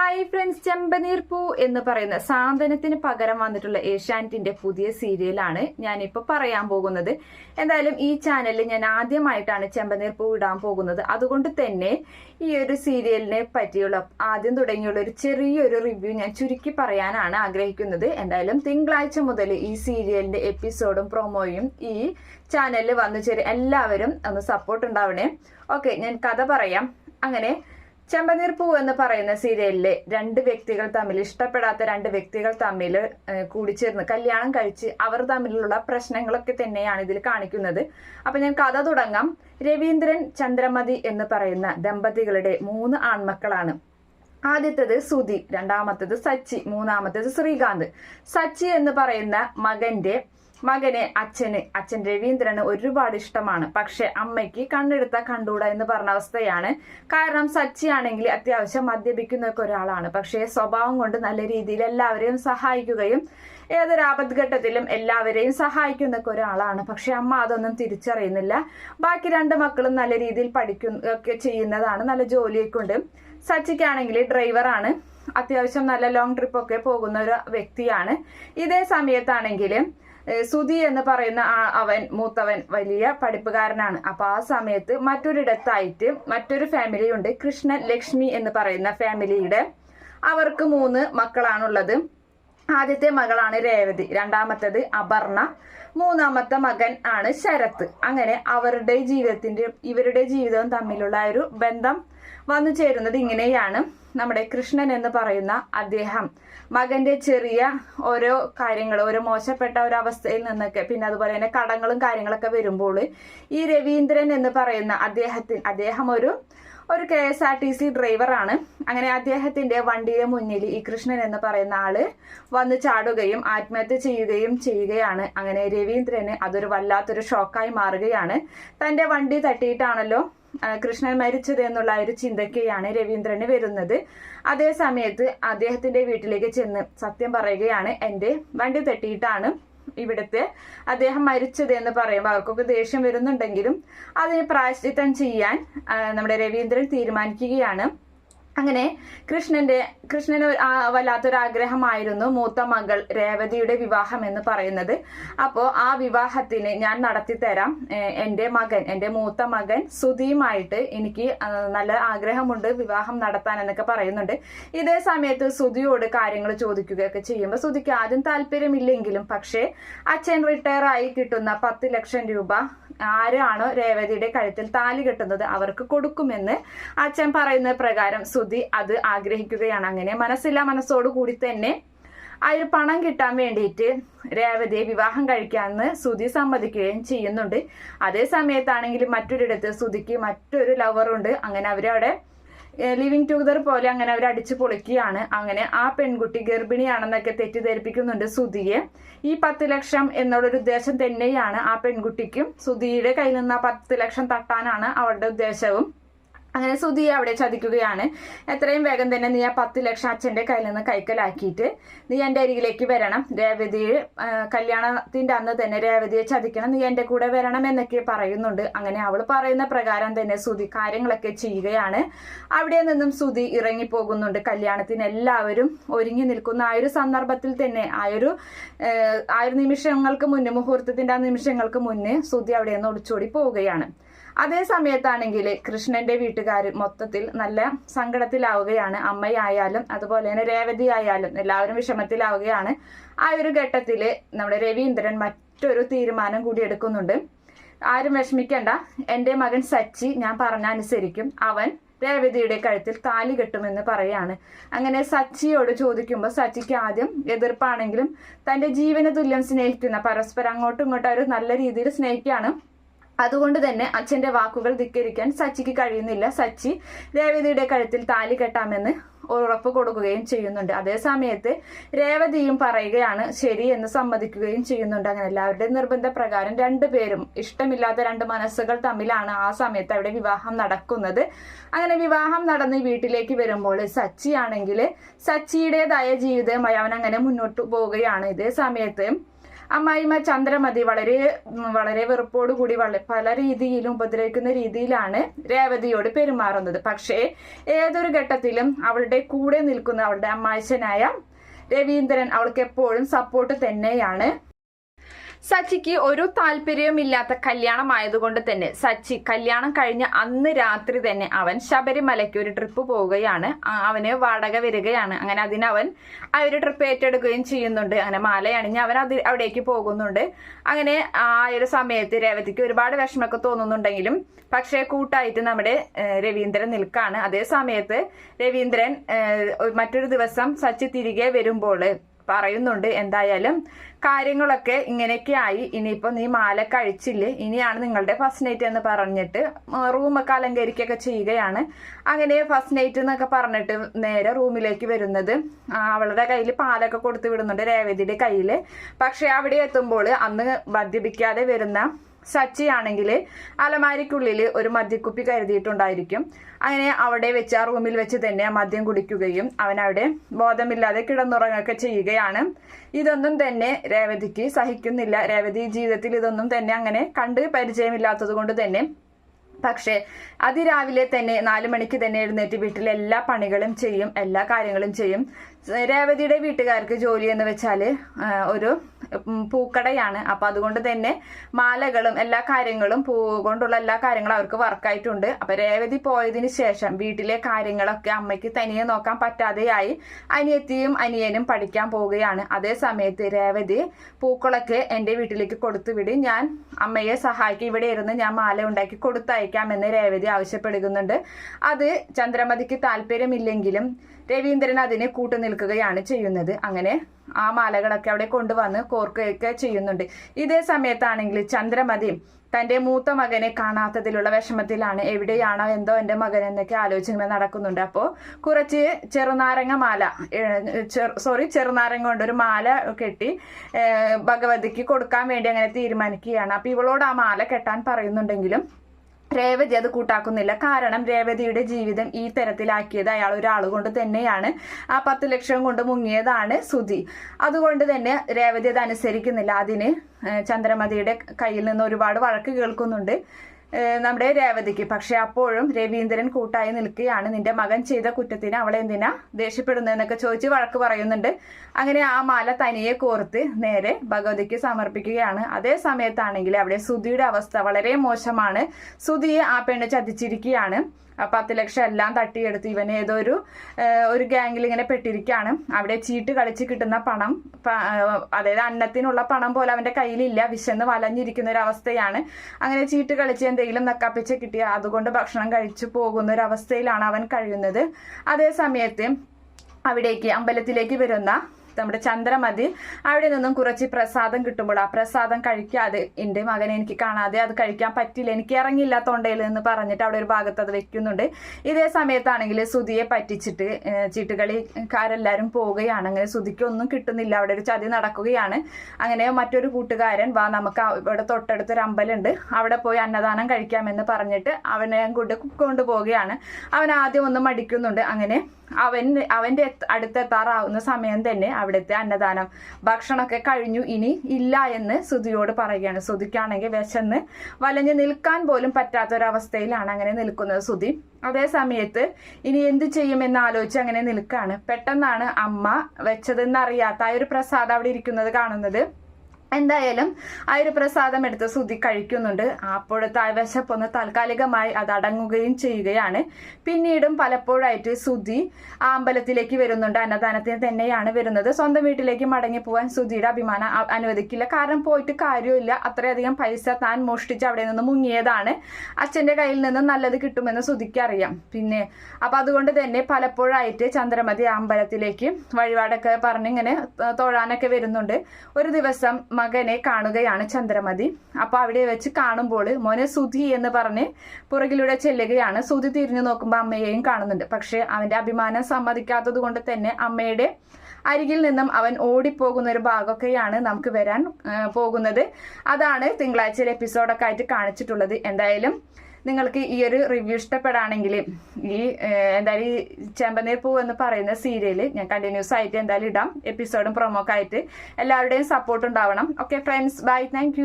Hi friends ചെമ്പനീർ പൂ എന്ന് പറയുന്ന സാന്ത്വനത്തിന് പകരം വന്നിട്ടുള്ള ഏഷ്യാനെറ്റിന്റെ പുതിയ സീരിയലാണ് ഞാനിപ്പോൾ പറയാൻ പോകുന്നത്. എന്തായാലും ഈ ചാനലിൽ ഞാൻ ആദ്യമായിട്ടാണ് ചെമ്പനീർ പൂ ഇടാൻ പോകുന്നത്. അതുകൊണ്ട് തന്നെ ഈ ഒരു സീരിയലിനെ പറ്റിയുള്ള ആദ്യം തുടങ്ങിയുള്ള ഒരു ചെറിയൊരു റിവ്യൂ ഞാൻ ചുരുക്കി പറയാനാണ് ആഗ്രഹിക്കുന്നത്. എന്തായാലും തിങ്കളാഴ്ച മുതൽ ഈ സീരിയലിന്റെ എപ്പിസോഡും പ്രൊമോയും ഈ ചാനലിൽ വന്നു ചേരും. എല്ലാവരും ഒന്ന് സപ്പോർട്ട് ഉണ്ടാവണേ. ഓക്കെ ഞാൻ കഥ പറയാം. അങ്ങനെ ചെമ്പനീർ പൂ എന്ന് പറയുന്ന സീരിയലിലെ രണ്ട് വ്യക്തികൾ തമ്മിൽ ഇഷ്ടപ്പെടാത്ത രണ്ട് വ്യക്തികൾ തമ്മിൽ കൂടിച്ചേർന്ന് കല്യാണം കഴിച്ച് അവർ തമ്മിലുള്ള പ്രശ്നങ്ങളൊക്കെ തന്നെയാണ് ഇതിൽ കാണിക്കുന്നത്. അപ്പൊ ഞാൻ കഥ തുടങ്ങാം. രവീന്ദ്രൻ ചന്ദ്രമതി എന്ന് പറയുന്ന ദമ്പതികളുടെ മൂന്ന് ആൺമക്കളാണ്. ആദ്യത്തേത് സുധി രണ്ടാമത്തേത് സച്ചി മൂന്നാമത്തേത് ശ്രീകാന്ത്. സച്ചി എന്ന് പറയുന്ന മകന്റെ മകനെ അച്ഛന് അച്ഛൻ രവീന്ദ്രന് ഒരുപാട് ഇഷ്ടമാണ്. പക്ഷെ അമ്മയ്ക്ക് കണ്ണെടുത്ത കണ്ടൂട എന്ന് പറഞ്ഞ അവസ്ഥയാണ്. കാരണം സച്ചി ആണെങ്കിൽ അത്യാവശ്യം മദ്യപിക്കുന്നൊക്കെ ഒരാളാണ്. പക്ഷേ സ്വഭാവം കൊണ്ട് നല്ല രീതിയിൽ എല്ലാവരെയും സഹായിക്കുകയും ഏതൊരു ആപത്ഘട്ടത്തിലും എല്ലാവരെയും സഹായിക്കുന്നൊക്കെ ഒരാളാണ്. പക്ഷെ അമ്മ അതൊന്നും തിരിച്ചറിയുന്നില്ല. ബാക്കി രണ്ട് മക്കളും നല്ല രീതിയിൽ പഠിക്കുന്ന ഒക്കെ ചെയ്യുന്നതാണ് നല്ല ജോലിയൊക്കെ ഉണ്ട് സച്ചിക്കാണെങ്കിൽ ഡ്രൈവറാണ്. അത്യാവശ്യം നല്ല ലോങ് ട്രിപ്പ് ഒക്കെ പോകുന്ന ഒരു വ്യക്തിയാണ്. ഇതേ സമയത്താണെങ്കിൽ ഏഹ് സുധി എന്ന് പറയുന്ന അവൻ മൂത്തവൻ വലിയ പഠിപ്പുകാരനാണ്. അപ്പൊ ആ സമയത്ത് മറ്റൊരിടത്തായിട്ട് മറ്റൊരു ഫാമിലി ഉണ്ട് കൃഷ്ണൻ ലക്ഷ്മി എന്ന് പറയുന്ന ഫാമിലിയുടെ അവർക്ക് മൂന്ന് മക്കളാണുള്ളത്. ആദ്യത്തെ മകളാണ് രേവതി രണ്ടാമത്തേത് അപർണ മൂന്നാമത്തെ മകൻ ആണ് ശരത്ത്. അങ്ങനെ അവരുടെ ജീവിതത്തിന്റെ ഇവരുടെ ജീവിതവും തമ്മിലുള്ള ഒരു ബന്ധം വന്നു ചേരുന്നത് ഇങ്ങനെയാണ്. നമ്മുടെ കൃഷ്ണൻ എന്ന് പറയുന്ന അദ്ദേഹം മകന്റെ ചെറിയ ഓരോ കാര്യങ്ങൾ ഓരോ മോശപ്പെട്ട ഒരു അവസ്ഥയിൽ നിന്നൊക്കെ പിന്നെ അതുപോലെ തന്നെ കടങ്ങളും കാര്യങ്ങളൊക്കെ വരുമ്പോൾ ഈ രവീന്ദ്രൻ എന്ന് പറയുന്ന അദ്ദേഹത്തിന് അദ്ദേഹം ഒരു ഒരു K S R T C ഡ്രൈവറാണ് അങ്ങനെ അദ്ദേഹത്തിന്റെ വണ്ടിയുടെ മുന്നിൽ ഈ കൃഷ്ണൻ എന്ന് പറയുന്ന ആൾ വന്ന് ചാടുകയും ആത്മഹത്യ ചെയ്യുകയും ചെയ്യുകയാണ്. അങ്ങനെ രവീന്ദ്രന് അതൊരു വല്ലാത്തൊരു ഷോക്കായി മാറുകയാണ്. തന്റെ വണ്ടി തട്ടിയിട്ടാണല്ലോ കൃഷ്ണൻ മരിച്ചത് എന്നുള്ള ഒരു ചിന്തയ്ക്കാണ് രവീന്ദ്രന് വരുന്നത്. അതേ സമയത്ത് അദ്ദേഹത്തിന്റെ വീട്ടിലേക്ക് ചെന്ന് സത്യം പറയുകയാണ് എന്റെ വണ്ടി തട്ടിയിട്ടാണ് ഇവിടുത്തെ അദ്ദേഹം മരിച്ചത് എന്ന് പറയുമ്പോൾ അവർക്കൊക്കെ ദേഷ്യം വരുന്നുണ്ടെങ്കിലും അതിന് പ്രായശ്ചിത്തം ചെയ്യാൻ നമ്മുടെ രവീന്ദ്രൻ തീരുമാനിക്കുകയാണ്. അങ്ങനെ കൃഷ്ണന്റെ കൃഷ്ണന് വല്ലാത്തൊരാഗ്രഹമായിരുന്നു മൂത്ത മകൾ രേവതിയുടെ വിവാഹം എന്ന് പറയുന്നത്. അപ്പോ ആ വിവാഹത്തിന് ഞാൻ നടത്തി തരാം എന്റെ മകൻ എന്റെ മൂത്ത മകൻ സുധിയുമായിട്ട് എനിക്ക് നല്ല ആഗ്രഹമുണ്ട് വിവാഹം നടത്താൻ എന്നൊക്കെ പറയുന്നുണ്ട്. ഇതേ സമയത്ത് സുധിയോട് കാര്യങ്ങൾ ചോദിക്കുകയൊക്കെ ചെയ്യുമ്പോൾ സുധിക്ക് ആദ്യം താല്പര്യമില്ലെങ്കിലും പക്ഷേ അച്ഛൻ റിട്ടയർ ആയി കിട്ടുന്ന പത്ത് ലക്ഷം രൂപ ആരാണോ രേവതിയുടെ കഴുത്തിൽ താലി കെട്ടുന്നത് അവർക്ക് കൊടുക്കുമെന്ന് അച്ഛൻ പറയുന്ന പ്രകാരം സുധി അത് ആഗ്രഹിക്കുകയാണ്. അങ്ങനെ മനസ്സില്ല മനസ്സോടു കൂടി തന്നെ അതിൽ പണം കിട്ടാൻ വേണ്ടിയിട്ട് രേവതിയെ വിവാഹം കഴിക്കാമെന്ന് സുധി സമ്മതിക്കുകയും ചെയ്യുന്നുണ്ട്. അതേ സമയത്താണെങ്കിൽ മറ്റൊരിടത്ത് സുധിക്ക് മറ്റൊരു ലവറുണ്ട് അങ്ങനെ അവരവിടെ ലിവിങ് ടുഗദർ പോലെ അങ്ങനെ അവർ അടിച്ചു പൊളിക്കുകയാണ്. അങ്ങനെ ആ പെൺകുട്ടി ഗർഭിണിയാണെന്നൊക്കെ തെറ്റിദ്ധരിപ്പിക്കുന്നുണ്ട് സുധിയെ. ഈ പത്ത് ലക്ഷം എന്നുള്ളൊരു ഉദ്ദേശം തന്നെയാണ് ആ പെൺകുട്ടിക്കും. സുധിയുടെ കയ്യിൽ നിന്ന് ആ പത്ത് ലക്ഷം തട്ടാനാണ് അവളുടെ ഉദ്ദേശവും. അങ്ങനെ സുധിയെ അവിടെ ചതിക്കുകയാണ്. എത്രയും വേഗം തന്നെ നീ ആ പത്ത് ലക്ഷം അച്ഛന്റെ കയ്യിൽ നിന്ന് കൈക്കലാക്കിയിട്ട് നീ എന്റെ അരികിലേക്ക് വരണം. രേവതിയെ കല്യാണത്തിന്റെ അന്ന് തന്നെ രേവതിയെ ചതിക്കണം. നീ എന്റെ കൂടെ വരണം എന്നൊക്കെ പറയുന്നുണ്ട്. അങ്ങനെ അവൾ പറയുന്ന പ്രകാരം തന്നെ സുധി കാര്യങ്ങളൊക്കെ ചെയ്യുകയാണ്. അവിടെ നിന്നും സുധി ഇറങ്ങിപ്പോകുന്നുണ്ട്. കല്യാണത്തിന് എല്ലാവരും ഒരുങ്ങി നിൽക്കുന്ന ആ ഒരു സന്ദർഭത്തിൽ തന്നെ ആ ഒരു ആ ഒരു നിമിഷങ്ങൾക്ക് മുന്നേ മുഹൂർത്തത്തിന്റെ ആ നിമിഷങ്ങൾക്ക് മുന്നേ സുധി അവിടെ നിന്ന് ഒളിച്ചോടി പോവുകയാണ്. അതേ സമയത്താണെങ്കിൽ കൃഷ്ണന്റെ വീട്ടുകാർ മൊത്തത്തിൽ നല്ല സങ്കടത്തിലാവുകയാണ്. അമ്മയായാലും അതുപോലെ തന്നെ രേവതി ആയാലും എല്ലാവരും വിഷമത്തിലാവുകയാണ്. ആ ഒരു ഘട്ടത്തിൽ നമ്മുടെ രവീന്ദ്രൻ മറ്റൊരു തീരുമാനം കൂടി എടുക്കുന്നുണ്ട്. ആരും വിഷമിക്കണ്ട. എന്റെ മകൻ സച്ചി ഞാൻ പറഞ്ഞ അനുസരിക്കും അവൻ രേവതിയുടെ കഴുത്തിൽ താലി കെട്ടുമെന്ന് പറയാണ്. അങ്ങനെ സച്ചിയോട് ചോദിക്കുമ്പോൾ സച്ചിക്ക് ആദ്യം എതിർപ്പാണെങ്കിലും തന്റെ ജീവന തുല്യം സ്നേഹിക്കുന്ന പരസ്പരം അങ്ങോട്ടും ഇങ്ങോട്ടും അവർ നല്ല രീതിയിൽ സ്നേഹിക്കുകയാണ്. അതുകൊണ്ട് തന്നെ അച്ഛന്റെ വാക്കുകൾ ധിക്കരിക്കാൻ സച്ചിക്ക് കഴിയുന്നില്ല. സച്ചി രേവതിയുടെ കഴുത്തിൽ താലി കെട്ടാമെന്ന് ഉറപ്പ് കൊടുക്കുകയും ചെയ്യുന്നുണ്ട്. അതേസമയത്ത് രേവതിയും പറയുകയാണ് ശരി എന്ന് സമ്മതിക്കുകയും ചെയ്യുന്നുണ്ട്. അങ്ങനെ എല്ലാവരുടെയും നിർബന്ധപ്രകാരം രണ്ടുപേരും ഇഷ്ടമില്ലാത്ത രണ്ട് മനസ്സുകൾ തമ്മിലാണ് ആ സമയത്ത് അവിടെ വിവാഹം നടക്കുന്നത്. അങ്ങനെ വിവാഹം നടന്ന് വീട്ടിലേക്ക് വരുമ്പോൾ സച്ചി ആണെങ്കിൽ സച്ചിയുടേതായ ജീവിതമായി അവൻ അങ്ങനെ മുന്നോട്ട് പോവുകയാണ്. ഇതേ സമയത്ത് അമ്മായിമ്മ ചന്ദ്രമതി വളരെ വളരെ വെറുപ്പോട് കൂടി വളരെ പല രീതിയിലും ഉപദ്രവിക്കുന്ന രീതിയിലാണ് രേവതിയോട് പെരുമാറുന്നത്. പക്ഷേ ഏതൊരു ഘട്ടത്തിലും അവളുടെ കൂടെ നിൽക്കുന്ന അവളുടെ അമ്മായിച്ചനായ രവീന്ദ്രൻ അവൾക്ക് എപ്പോഴും സപ്പോർട്ട് തന്നെയാണ്. സച്ചിക്ക് ഒരു താല്പര്യവുമില്ലാത്ത കല്യാണമായതുകൊണ്ട് തന്നെ സച്ചി കല്യാണം കഴിഞ്ഞ അന്ന് രാത്രി തന്നെ അവൻ ശബരിമലയ്ക്ക് ഒരു ട്രിപ്പ് പോവുകയാണ്. അവന് വാടക വരികയാണ്. അങ്ങനെ അതിനവൻ ആ ഒരു ട്രിപ്പ് ഏറ്റെടുക്കുകയും ചെയ്യുന്നുണ്ട്. അങ്ങനെ മാലയണിഞ്ഞ് അവൻ അത് അവിടേക്ക് പോകുന്നുണ്ട്. അങ്ങനെ ആ ഒരു സമയത്ത് രേവതിക്ക് ഒരുപാട് വിഷമമൊക്കെ തോന്നുന്നുണ്ടെങ്കിലും പക്ഷേ കൂട്ടായിട്ട് നമ്മുടെ രവീന്ദ്രൻ നിൽക്കാണ്. അതേ സമയത്ത് രവീന്ദ്രൻ മറ്റൊരു ദിവസം സച്ചി തിരികെ വരുമ്പോൾ പറയുന്നുണ്ട്. എന്തായാലും കാര്യങ്ങളൊക്കെ ഇങ്ങനെയൊക്കെ ആയി ഇനിയിപ്പോ നീ മാല കഴിച്ചില്ലേ? ഇനിയാണ് നിങ്ങളുടെ ഫസ്റ്റ് നൈറ്റ് എന്ന് പറഞ്ഞിട്ട് റൂമൊക്കെ അലങ്കരിക്കുകയൊക്കെ ചെയ്യുകയാണ്. അങ്ങനെ ഫസ്റ്റ് നൈറ്റ് എന്നൊക്കെ പറഞ്ഞിട്ട് നേരെ റൂമിലേക്ക് വരുന്നത് അവളുടെ കയ്യിൽ പാലൊക്കെ കൊടുത്തു വിടുന്നുണ്ട് രേവതിയുടെ കയ്യിൽ പക്ഷെ അവിടെ എത്തുമ്പോൾ അന്ന് മദ്യപിക്കാതെ വരുന്ന സച്ചി ആണെങ്കിൽ അലമാരിക്കുള്ളിൽ ഒരു മദ്യക്കുപ്പി കരുതിയിട്ടുണ്ടായിരിക്കും. അങ്ങനെ അവിടെ വെച്ച് ആ റൂമിൽ വെച്ച് തന്നെ മദ്യം കുടിക്കുകയും അവൻ അവിടെ ബോധമില്ലാതെ കിടന്നുറങ്ങുകയൊക്കെ ചെയ്യുകയാണ്. ഇതൊന്നും തന്നെ രേവതിക്ക് സഹിക്കുന്നില്ല. രേവതി ജീവിതത്തിൽ ഇതൊന്നും തന്നെ അങ്ങനെ കണ്ട് പരിചയമില്ലാത്തത് കൊണ്ട് തന്നെ. പക്ഷേ അതിരാവിലെ തന്നെ നാലു മണിക്ക് തന്നെ എഴുന്നേറ്റ് വീട്ടിലെ എല്ലാ പണികളും ചെയ്യും എല്ലാ കാര്യങ്ങളും ചെയ്യും. രേവതിയുടെ വീട്ടുകാർക്ക് ജോലി എന്ന് വെച്ചാൽ ഒരു പൂക്കടയാണ്. അപ്പൊ അതുകൊണ്ട് തന്നെ മാലകളും എല്ലാ കാര്യങ്ങളും പൂ കൊണ്ടുള്ള എല്ലാ കാര്യങ്ങളും അവർക്ക് വർക്കായിട്ടുണ്ട്. അപ്പൊ രേവതി പോയതിന് ശേഷം വീട്ടിലെ കാര്യങ്ങളൊക്കെ അമ്മയ്ക്ക് തനിയെ നോക്കാൻ പറ്റാതെയായി അനിയത്തിയും അനിയനും പഠിക്കാൻ പോവുകയാണ്. അതേ സമയത്ത് രേവതി പൂക്കളൊക്കെ എന്റെ വീട്ടിലേക്ക് കൊടുത്തുവിടി ഞാൻ അമ്മയെ സഹായിക്കും. ഇവിടെ ഇരുന്ന് ഞാൻ മാല ഉണ്ടാക്കി കൊടുത്തയക്കാമെന്ന് രേവതി ആവശ്യപ്പെടുന്നുണ്ട്. അത് ചന്ദ്രമതിക്ക് താല്പര്യമില്ലെങ്കിലും രവീന്ദ്രൻ അതിനെ കൂട്ടു നിൽക്കുകയാണ് ചെയ്യുന്നത്. അങ്ങനെ ആ മാലകളൊക്കെ അവിടെ കൊണ്ടുവന്ന് കോർക്കുകയൊക്കെ ചെയ്യുന്നുണ്ട്. ഇതേ സമയത്താണെങ്കിൽ ചന്ദ്രമതി തന്റെ മൂത്ത മകനെ കാണാത്തതിലുള്ള വിഷമത്തിലാണ് എവിടെയാണോ എന്തോ എന്റെ മകൻ എന്നൊക്കെ ആലോചന നടക്കുന്നുണ്ട്. അപ്പോൾ കുറച്ച് ചെറുനാരങ്ങ മാല സോറി ചെറുനാരങ്ങ കൊണ്ട് ഒരു മാല കെട്ടി ഭഗവതിക്ക് കൊടുക്കാൻ വേണ്ടി അങ്ങനെ തീരുമാനിക്കുകയാണ്. അപ്പോൾ ഇവളോട് ആ മാല കെട്ടാൻ പറയുന്നുണ്ടെങ്കിലും രേവതി അത് കൂട്ടാക്കുന്നില്ല. കാരണം രേവതിയുടെ ജീവിതം ഈ തരത്തിലാക്കിയത് അയാൾ ഒരാൾ കൊണ്ട് തന്നെയാണ്. ആ പത്ത് ലക്ഷം കൊണ്ട് മുങ്ങിയതാണ് സുധി. അതുകൊണ്ട് തന്നെ രേവതി അത് അനുസരിക്കുന്നില്ല. അതിന് ചന്ദ്രമതിയുടെ കയ്യിൽ നിന്ന് ഒരുപാട് വഴക്ക് കേൾക്കുന്നുണ്ട്. നമ്മുടെ രേവതിക്ക്. പക്ഷെ അപ്പോഴും രവീന്ദ്രൻ കൂട്ടായി നിൽക്കുകയാണ്. നിന്റെ മകൻ ചെയ്ത കുറ്റത്തിന് അവളെ എന്തിനാ ദേഷ്യപ്പെടുന്നതെന്നൊക്കെ ചോദിച്ച് വഴക്ക് പറയുന്നുണ്ട്. അങ്ങനെ ആ മാല തനിയെ കോർത്ത് നേരെ ഭഗവതിക്ക് സമർപ്പിക്കുകയാണ്. അതേ സമയത്താണെങ്കിൽ അവിടെ സുധിയുടെ അവസ്ഥ വളരെ മോശമാണ്. സുധിയെ ആ പെണ്ണ് ചതിച്ചിരിക്കുകയാണ്. പത്ത് ലക്ഷം എല്ലാം തട്ടിയെടുത്ത് ഇവന് ഏതോ ഒരു ഒരു ഗ്യാങ്ങിൽ ഇങ്ങനെ പെട്ടിരിക്കുകയാണ് അവിടെ ചീട്ട് കളിച്ച് കിട്ടുന്ന പണം അതായത് അന്നത്തിനുള്ള പണം പോലെ അവന്റെ കയ്യിലില്ല. വിശന്ന് വലഞ്ഞിരിക്കുന്ന ഒരു അവസ്ഥയാണ്. അങ്ങനെ ചീട്ട് കളിച്ച് എന്തെങ്കിലും നക്കാപ്പിച്ച് കിട്ടിയ അതുകൊണ്ട് ഭക്ഷണം കഴിച്ചു പോകുന്ന ഒരു അവസ്ഥയിലാണ് അവൻ കഴിയുന്നത്. അതേ സമയത്ത് അവിടേക്ക് അമ്പലത്തിലേക്ക് വരുന്ന നമ്മുടെ ചന്ദ്രമതി അവിടെ നിന്നും കുറച്ച് പ്രസാദം കിട്ടുമ്പോൾ ആ പ്രസാദം കഴിക്കാതെ എന്റെ മകനെ എനിക്ക് കാണാതെ അത് കഴിക്കാൻ പറ്റില്ല എനിക്ക് ഇറങ്ങില്ല തൊണ്ടയിൽ എന്ന് പറഞ്ഞിട്ട് അവിടെ ഒരു ഭാഗത്ത് അത് വെക്കുന്നുണ്ട്. ഇതേ സമയത്താണെങ്കിൽ സുതിയെ പറ്റിച്ചിട്ട് ചീട്ടുകളിക്കാരെല്ലാരും പോവുകയാണ്. അങ്ങനെ സുതിക്ക് ഒന്നും കിട്ടുന്നില്ല. അവിടെ ഒരു ചതി നടക്കുകയാണ്. അങ്ങനെ മറ്റൊരു കൂട്ടുകാരൻ വാ നമുക്ക് ഇവിടെ തൊട്ടടുത്ത് ഒരു അമ്പലമുണ്ട്. അവിടെ പോയി അന്നദാനം കഴിക്കാമെന്ന് പറഞ്ഞിട്ട് അവനെ കൊണ്ട് കൊണ്ടുപോവുകയാണ്. അവൻ ആദ്യം ഒന്ന് മടിക്കുന്നുണ്ട്. അങ്ങനെ അവൻ എത്ത- അടുത്തെത്താറാവുന്ന സമയം തന്നെ അവിടുത്തെ അന്നദാനം. ഭക്ഷണമൊക്കെ കഴിഞ്ഞു ഇനി ഇല്ല എന്ന് സുധിയോട് പറയുകയാണ്. സുധിക്കാണെങ്കിൽ വിശന്ന് വലഞ്ഞു നിൽക്കാൻ പോലും പറ്റാത്തൊരവസ്ഥയിലാണ് അങ്ങനെ നിൽക്കുന്നത് സുധി അതേ സമയത്ത് ഇനി എന്ത് ചെയ്യുമെന്ന് ആലോചിച്ച് അങ്ങനെ നിൽക്കുകയാണ്. പെട്ടെന്നാണ് അമ്മ വെച്ചതെന്നറിയാത്ത ആ ഒരു പ്രസാദം അവിടെ ഇരിക്കുന്നത് കാണുന്നത്. എന്തായാലും ആ ഒരു പ്രസാദം എടുത്ത് ശ്രുതി കഴിക്കുന്നുണ്ട്. അപ്പോഴത്തെ ആ വിശപ്പൊന്ന് താൽക്കാലികമായി അത് അടങ്ങുകയും ചെയ്യുകയാണ്. പിന്നീടും പലപ്പോഴായിട്ട് ശ്രുതി ആ അമ്പലത്തിലേക്ക് വരുന്നുണ്ട്. അന്നദാനത്തിന് തന്നെയാണ് വരുന്നത്. സ്വന്തം വീട്ടിലേക്ക് മടങ്ങി പോകാൻ ശ്രുതിയുടെ അഭിമാനം അനുവദിക്കില്ല. കാരണം പോയിട്ട് കാര്യമില്ല. അത്രയധികം പൈസ താൻ മോഷ്ടിച്ച് അവിടെ നിന്ന് മുങ്ങിയതാണ്. അച്ഛന്റെ കയ്യിൽ നിന്ന് നല്ലത് കിട്ടുമെന്ന് ശ്രുതിക്ക് അറിയാം. പിന്നെ അപ്പൊ അതുകൊണ്ട് തന്നെ പലപ്പോഴായിട്ട് ചന്ദ്രമതി അമ്പലത്തിലേക്ക് വഴിപാടൊക്കെ പറഞ്ഞിങ്ങനെ തൊഴാനൊക്കെ വരുന്നുണ്ട്. ഒരു ദിവസം മകനെ കാണുകയാണ് ചന്ദ്രമതി. അപ്പൊ അവിടെ വെച്ച് കാണുമ്പോൾ മോനെ സുധി എന്ന് പറഞ്ഞ് പുറകിലൂടെ ചെല്ലുകയാണ്. സുധി തിരിഞ്ഞു നോക്കുമ്പോൾ അമ്മയെയും കാണുന്നുണ്ട്. പക്ഷെ അവന്റെ അഭിമാനം സമ്മതിക്കാത്തത് കൊണ്ട് തന്നെ അമ്മയുടെ അരികിൽ നിന്നും അവൻ ഓടിപ്പോകുന്ന ഒരു ഭാഗമൊക്കെയാണ് നമുക്ക് വരാൻ പോകുന്നത്. അതാണ് തിങ്കളാഴ്ചയിലെ എപ്പിസോഡൊക്കെ ആയിട്ട് കാണിച്ചിട്ടുള്ളത്. എന്തായാലും നിങ്ങൾക്ക് ഈ ഒരു റിവ്യൂ ഇഷ്ടപ്പെടുകയാണെങ്കിൽ ഈ എന്തായാലും ഈ ചെമ്പനീർ പൂ എന്ന് പറയുന്ന സീരിയൽ ഞാൻ കണ്ടിന്യൂസ് ആയിട്ട് എന്തായാലും ഇടാം. എപ്പിസോഡും പ്രൊമോക്കായിട്ട് എല്ലാവരുടെയും സപ്പോർട്ട് ഉണ്ടാവണം. Okay friends bye thank